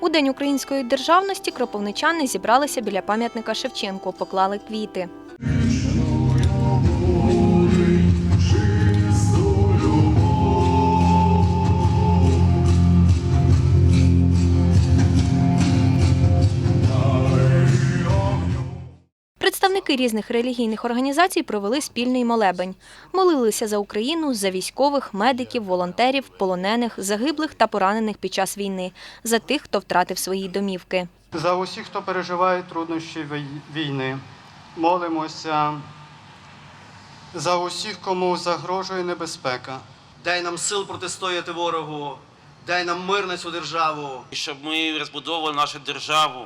У День української державності кропивничани зібралися біля пам'ятника Шевченку, поклали квіти. Представники різних релігійних організацій провели спільний молебень. Молилися за Україну, за військових, медиків, волонтерів, полонених, загиблих та поранених під час війни, за тих, хто втратив свої домівки. За усіх, хто переживає труднощі війни, молимося за усіх, кому загрожує небезпека. Дай нам сил протистояти ворогу, дай нам мир на цю державу. І щоб ми розбудовували нашу державу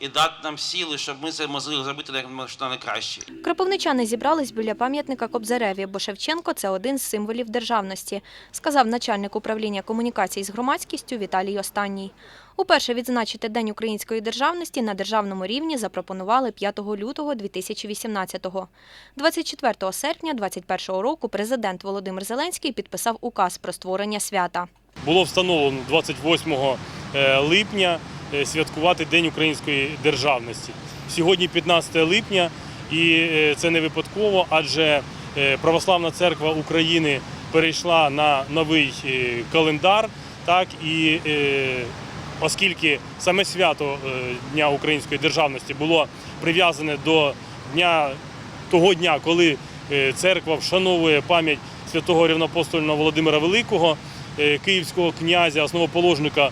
і дати нам сили, щоб ми це могли зробити як можна найкраще. Кропивничани зібрались біля пам'ятника Кобзареві, бо Шевченко це один з символів державності, сказав начальник управління комунікацій з громадськістю Віталій Останній. Уперше відзначити День української державності на державному рівні запропонували 5 лютого 2018-го. 24 серпня 2021 року президент Володимир Зеленський підписав указ про створення свята. було встановлено 28 е, липня святкувати День української державності. Сьогодні 15 липня, і е, це не випадково, адже е, Православна церква України перейшла на новий е, календар. Так і е, оскільки саме свято е, Дня української державності було прив'язане до дня того дня, коли е, церква вшановує пам'ять святого рівноапостольного Володимира Великого, е, київського князя, основоположника е,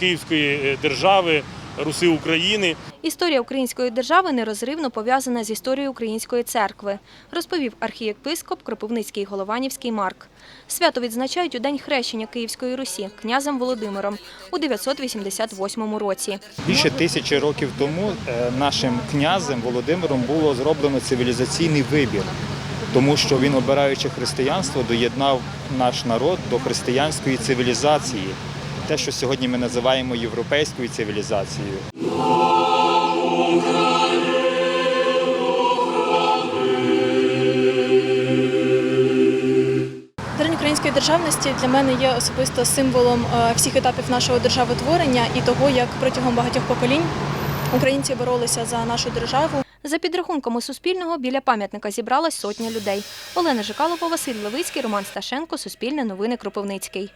Київської е, держави, Руси України. Історія української держави нерозривно пов'язана з історією української церкви, розповів архієпископ Кропивницький Голованівський Марк. Свято відзначають у День хрещення Київської Русі князем Володимиром у 988 році. Більше тисячі років тому е, нашим князем Володимиром було зроблено цивілізаційний вибір, тому що він, обираючи християнство, доєднав наш народ до християнської цивілізації, те, що сьогодні ми називаємо європейською цивілізацією. День української державності для мене є особисто символом е, всіх етапів нашого державотворення і того, як протягом багатьох поколінь українці боролися за нашу державу. За підрахунками Суспільного, біля пам'ятника зібралась сотня людей. Олена Жикалова, Василь Левицький, Роман Сташенко, Суспільне новини Кропивницький.